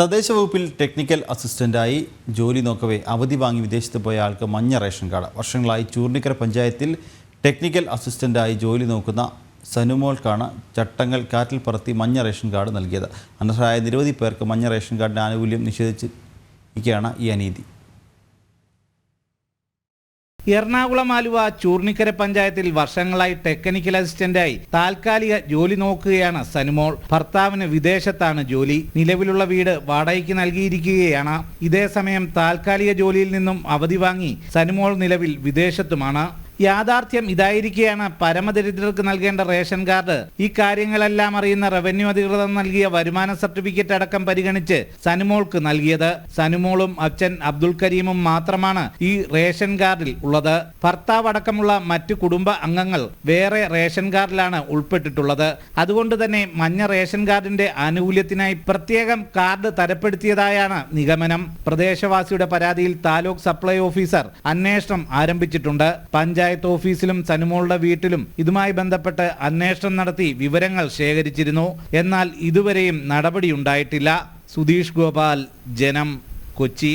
തദ്ദേശ വകുപ്പിൽ ടെക്നിക്കൽ അസിസ്റ്റന്റായി ജോലി നോക്കവേ അവധി വാങ്ങി വിദേശത്ത് പോയ ആൾക്ക് മഞ്ഞ റേഷൻ കാർഡ്. വർഷങ്ങളായി ചൂർണിക്കര പഞ്ചായത്തിൽ ടെക്നിക്കൽ അസിസ്റ്റന്റായി ജോലി നോക്കുന്ന സനുമോൾക്കാണ് ചട്ടങ്ങൾ കാറ്റിൽ പറത്തി മഞ്ഞ റേഷൻ കാർഡ് നൽകിയത്. അനർഹരായ നിരവധി പേർക്ക് മഞ്ഞ റേഷൻ കാർഡിന്റെ ആനുകൂല്യം നിഷേധിച്ചിരിക്കുകയാണ് ഈ അനീതി. എറണാകുളം ആലുവ ചൂർണിക്കര പഞ്ചായത്തിൽ വർഷങ്ങളായി ടെക്നിക്കൽ അസിസ്റ്റന്റായി താൽക്കാലിക ജോലി നോക്കുകയാണ് സനുമോൾ. ഭർത്താവിന് വിദേശത്താണ് ജോലി. നിലവിലുള്ള വീട് വാടകയ്ക്ക് നൽകിയിരിക്കുകയാണ്. ഇതേസമയം താൽക്കാലിക ജോലിയിൽ നിന്നും അവധി വാങ്ങി സനുമോൾ നിലവിൽ വിദേശത്തുമാണ്. യാഥാർത്ഥ്യം ഇതായിരിക്കെയാണ് പരമദരിദ്രർക്ക് നൽകേണ്ട റേഷൻ കാർഡ്. ഈ കാര്യങ്ങളെല്ലാം അറിയുന്ന റവന്യൂ അധികൃതർ നൽകിയ വരുമാന സർട്ടിഫിക്കറ്റ് അടക്കം പരിഗണിച്ച് സനുമോൾക്ക് നൽകിയത്. സനുമോളും അച്ഛൻ അബ്ദുൽ കരീമും മാത്രമാണ് ഈ റേഷൻ കാർഡിൽ ഉള്ളത്. ഭർത്താവ് അടക്കമുള്ള മറ്റു കുടുംബ അംഗങ്ങൾ വേറെ റേഷൻ കാർഡിലാണ് ഉൾപ്പെട്ടിട്ടുള്ളത്. അതുകൊണ്ട് തന്നെ മഞ്ഞ റേഷൻ കാർഡിന്റെ ആനുകൂല്യത്തിനായി പ്രത്യേകം കാർഡ് തരപ്പെടുത്തിയതായാണ് നിഗമനം. പ്രദേശവാസിയുടെ പരാതിയിൽ താലൂക്ക് സപ്ലൈ ഓഫീസർ അന്വേഷണം ആരംഭിച്ചിട്ടുണ്ട്. പഞ്ചായത്ത് ഓഫീസിലും സനുമോളുടെ വീട്ടിലും ഇതുമായി ബന്ധപ്പെട്ട് അന്വേഷണം നടത്തി വിവരങ്ങൾ ശേഖരിച്ചിരുന്നു. എന്നാൽ ഇതുവരെയും നടപടിയുണ്ടായിട്ടില്ല സുധീഷ് ഗോപാൽ ജനം കൊച്ചി.